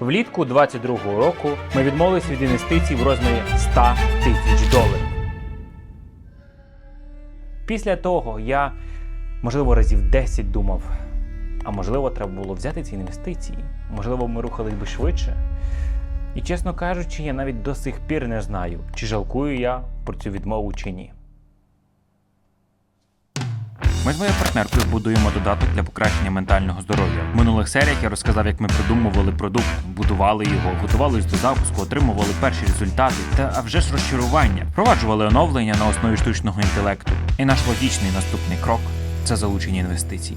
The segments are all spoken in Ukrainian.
Влітку 22-го року ми відмовились від інвестицій в розмірі 100 тисяч доларів. Після того я, можливо, разів 10 думав, а можливо, треба було взяти ці інвестиції, можливо, ми рухались би швидше. І чесно кажучи, я навіть до сих пір не знаю, чи жалкую я про цю відмову чи ні. Ми з моєю партнеркою будуємо додаток для покращення ментального здоров'я. В минулих серіях я розказав, як ми придумували продукт, будували його, готувались до запуску, отримували перші результати та а вже ж розчарування, впроваджували оновлення на основі штучного інтелекту. І наш логічний наступний крок це залучення інвестицій.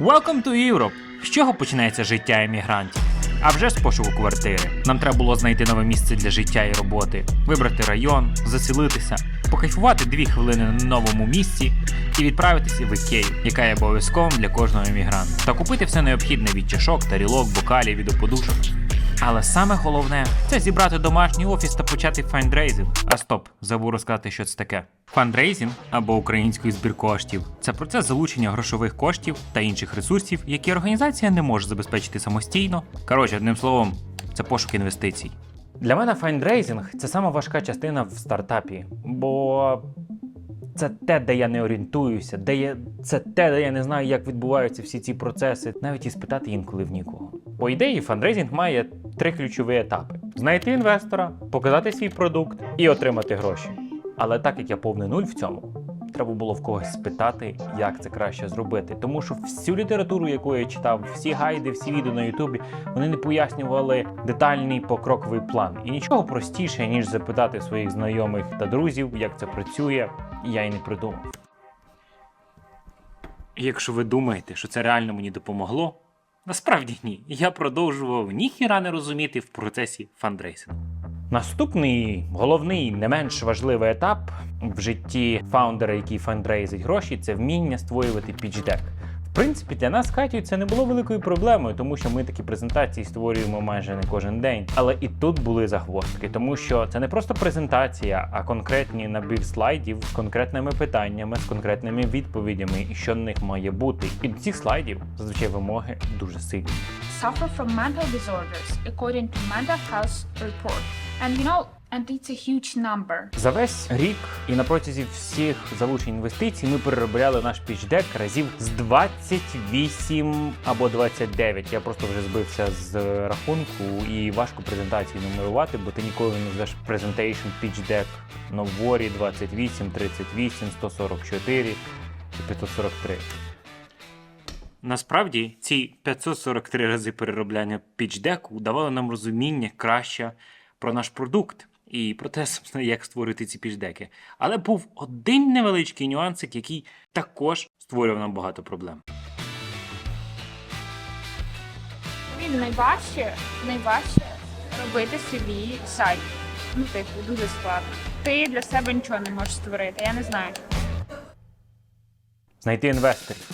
Welcome to Europe! З чого починається життя емігрантів? А вже з пошуку квартири. Нам треба було знайти нове місце для життя і роботи, вибрати район, заселитися, покайфувати дві хвилини на новому місці і відправитися в Ікею, яка є обов'язковим для кожного емігранта, та купити все необхідне від чашок, тарілок, бокалів і до подушок. Але саме головне це зібрати домашній офіс та почати фандрейзинг. А стоп, забув розказати, що це таке. Фандрейзинг або українською збір коштів це процес залучення грошових коштів та інших ресурсів, які організація не може забезпечити самостійно. Коротше, одним словом, це пошук інвестицій. Для мене фандрейзинг це сама важка частина в стартапі, бо це те, де я не орієнтуюся, де я це те, де я не знаю, як відбуваються всі ці процеси, навіть і спитати інколи в нікого. По ідеї, фандрейзинг має три ключові етапи: знайти інвестора, показати свій продукт і отримати гроші. Але так як я повний нуль в цьому, треба було в когось спитати, як це краще зробити. Тому що всю літературу, яку я читав, всі гайди, всі відео на Ютубі, вони не пояснювали детальний покроковий план. І нічого простіше, ніж запитати своїх знайомих та друзів, як це працює, я й не придумав. Якщо ви думаєте, що це реально мені допомогло, насправді ні. Я продовжував ніхіра не розуміти в процесі фандрейсингу. Наступний головний, не менш важливий етап в житті фаундера, який фандрейзить гроші, це вміння створювати пічдек. В принципі, для нас з це не було великою проблемою, тому що ми такі презентації створюємо майже не кожен день. Але і тут були загвоздки, тому що це не просто презентація, а конкретні набір слайдів з конкретними питаннями, з конкретними відповідями, і що на них має бути. І до цих слайдів зазвичай вимоги дуже сильні. suffer from mental disorders according to mental health report and you know and it's a huge number За весь рік і на протязі всіх залучень інвестицій ми переробляли наш пічдек разів з 28 або 29. Я просто вже збився з рахунку і важко презентації нумерувати, бо ти ніколи не presentation pitch deck Новорі 28, 38, 144 і 543. Насправді ці 543 рази переробляння пічдеку давали нам розуміння краще про наш продукт і про те, собственно, як створити ці пічдеки. Але був один невеличкий нюансик, який також створював нам багато проблем. Він найважче, найважче робити собі сайт. Ну, типу, дуже складно. Ти для себе нічого не можеш створити. Я не знаю. Знайти інвесторів.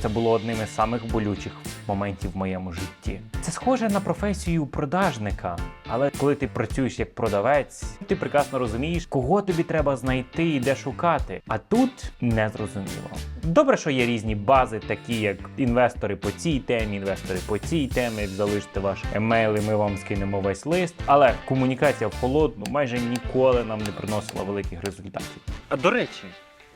Це було одним із самих болючих моментів в моєму житті. Це схоже на професію продажника, але коли ти працюєш як продавець, ти прекрасно розумієш, кого тобі треба знайти і де шукати. А тут не зрозуміло. Добре, що є різні бази, такі як інвестори по цій темі, інвестори по цій темі. Залиште ваш емейл, і ми вам скинемо весь лист. Але комунікація в холодну майже ніколи нам не приносила великих результатів. А до речі,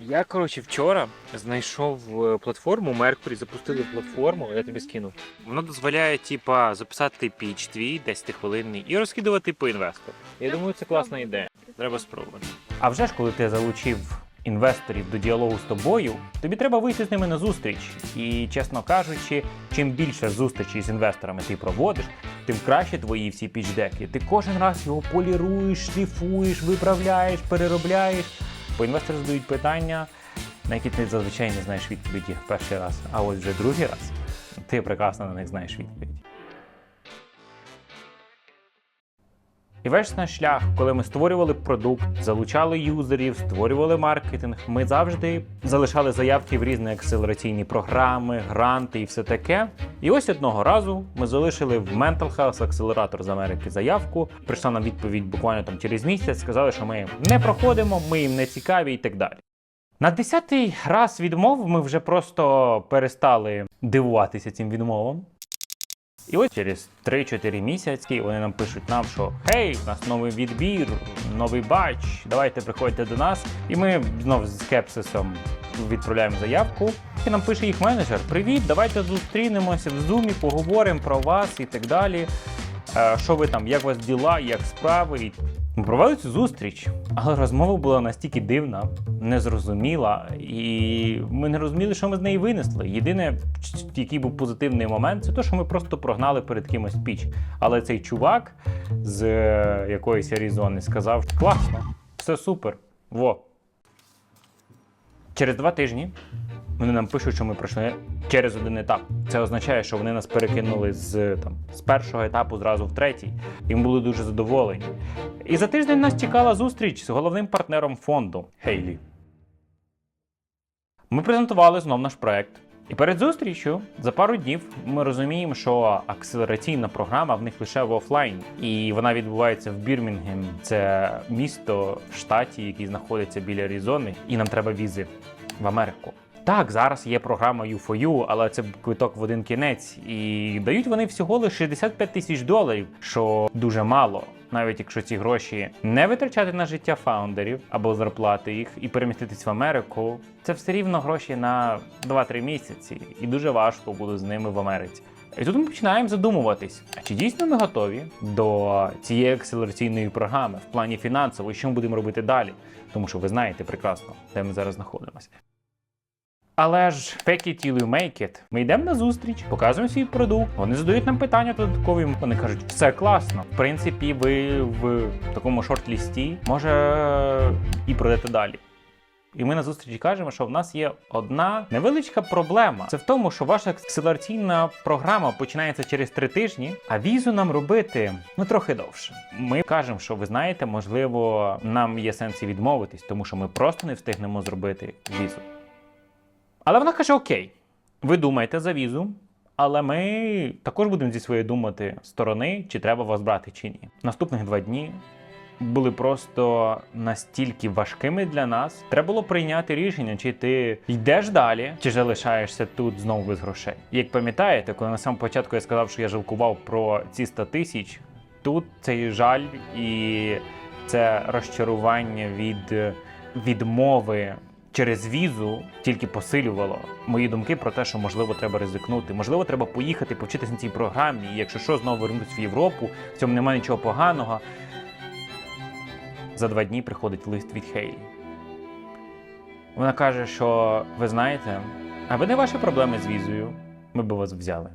я коротше вчора знайшов е, платформу Mercury, запустили платформу, я тобі скину. Воно дозволяє, типа, записати піч твій 10-хвилинний і розкидувати по інвестору. Я думаю, це класна ідея. Треба спробувати. А вже ж, коли ти залучив інвесторів до діалогу з тобою, тобі треба вийти з ними на зустріч. І, чесно кажучи, чим більше зустрічей з інвесторами ти проводиш, тим краще твої всі пічдеки. Ти кожен раз його поліруєш, шліфуєш, виправляєш, переробляєш. Бо інвестори задають питання, на які ти зазвичай не знаєш відповіді перший раз, а ось вже другий раз ти прекрасно на них знаєш відповідь. І весь наш шлях, коли ми створювали продукт, залучали юзерів, створювали маркетинг, ми завжди залишали заявки в різні акселераційні програми, гранти і все таке. І ось одного разу ми залишили в Mental Health акселератор з Америки заявку. Прийшла нам відповідь буквально там через місяць. Сказали, що ми не проходимо, ми їм не цікаві і так далі. На десятий раз відмов ми вже просто перестали дивуватися цим відмовам. І ось через 3-4 місяці вони нам пишуть нам, що хей, у нас новий відбір, новий бач, давайте приходьте до нас. І ми знов з скепсисом відправляємо заявку. І нам пише їх менеджер: Привіт, давайте зустрінемося в зумі, поговоримо про вас і так далі. Е, Що ви там, як у вас діла, як справи? Ми провели цю зустріч, але розмова була настільки дивна, незрозуміла, і ми не розуміли, що ми з неї винесли. Єдине, який був позитивний момент, це те, що ми просто прогнали перед кимось піч. Але цей чувак з е, якоїсь Аризони сказав: класно, все супер. Во. Через два тижні вони нам пишуть, що ми пройшли через один етап. Це означає, що вони нас перекинули з, там, з першого етапу зразу в третій. І ми були дуже задоволені. І за тиждень нас чекала зустріч з головним партнером фонду Хейлі. Ми презентували знов наш проект. І перед зустрічю за пару днів ми розуміємо, що акселераційна програма в них лише в офлайні, і вона відбувається в Бірмінгем. Це місто в штаті, який знаходиться біля Аризони, і нам треба візи в Америку. Так, зараз є програма U4U, але це квиток в один кінець, і дають вони всього лише 65 тисяч доларів, що дуже мало. Навіть якщо ці гроші не витрачати на життя фаундерів або зарплати їх і переміститись в Америку, це все рівно гроші на 2-3 місяці, і дуже важко буде з ними в Америці. І тут ми починаємо задумуватись, а чи дійсно ми готові до цієї акселераційної програми в плані фінансово, і що ми будемо робити далі? Тому що ви знаєте прекрасно, де ми зараз знаходимося. Але ж fake it till you make it. Ми йдемо на зустріч, показуємо свій продукт. Вони задають нам питання додаткові. Вони кажуть, все класно. В принципі, ви в такому шорт-лісті може і пройдете далі. І ми на зустрічі кажемо, що в нас є одна невеличка проблема. Це в тому, що ваша акселераційна програма починається через три тижні, а візу нам робити ну трохи довше. Ми кажемо, що ви знаєте, можливо, нам є сенс відмовитись, тому що ми просто не встигнемо зробити візу. Але вона каже: Окей, ви думаєте за візу, але ми також будемо зі своєї думати сторони, чи треба вас брати, чи ні. Наступних два дні були просто настільки важкими для нас. Треба було прийняти рішення, чи ти йдеш далі, чи залишаєшся тут знову без грошей. Як пам'ятаєте, коли на самому початку я сказав, що я жалкував про ці 100 тисяч, тут цей жаль і це розчарування від відмови через візу тільки посилювало мої думки про те, що можливо треба ризикнути. Можливо, треба поїхати повчитися на цій програмі. І якщо що, знову вернутися в Європу, в цьому немає нічого поганого. За два дні приходить лист від Хейлі. Вона каже, що ви знаєте, аби не ваші проблеми з візою, ми б вас взяли.